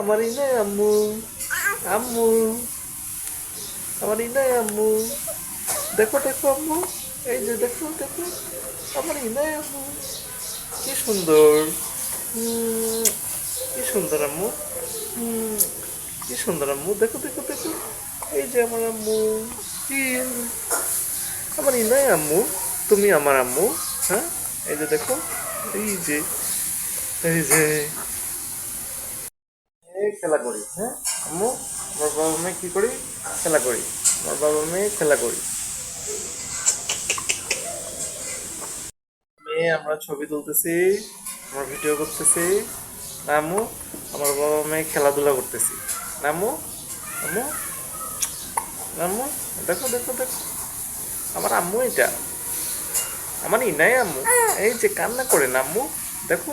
আমার ইনাই আম্মু। আম্মু। আমার ইনাই আম্মু। দেখো দেখো আম্মু। এই যে দেখো দেখো। আমার ইনাই আম্মু। কি সুন্দর। কি সুন্দর আম্মু। কি সুন্দর আম্মু। দেখো দেখো দেখো। এই যে আমার আম্মু। কি? আমার ইনাই আম্মু। তুমি আমার আম্মু। হ্যাঁ? এই যে দেখো। এই যে এই যে। খেলা করি হ্যাঁ? আমার বাবা মেয়ে কি করি? খেলা করি। আমার বাবা মেয়ে খেলা করি। মেয়ে আমরা ছবি তুলতেছি, আমরা ভিডিও করতেছি। না আম্মু, আমার বাবা মেয়ে খেলাধুলা করতেছি। না আম্মু আম্মু না আম্মু, দেখো দেখো দেখো। আমার আম্মু এটা। আমার ইনাই আম্মু। এই যে কান্না করে না আম্মু, দেখো।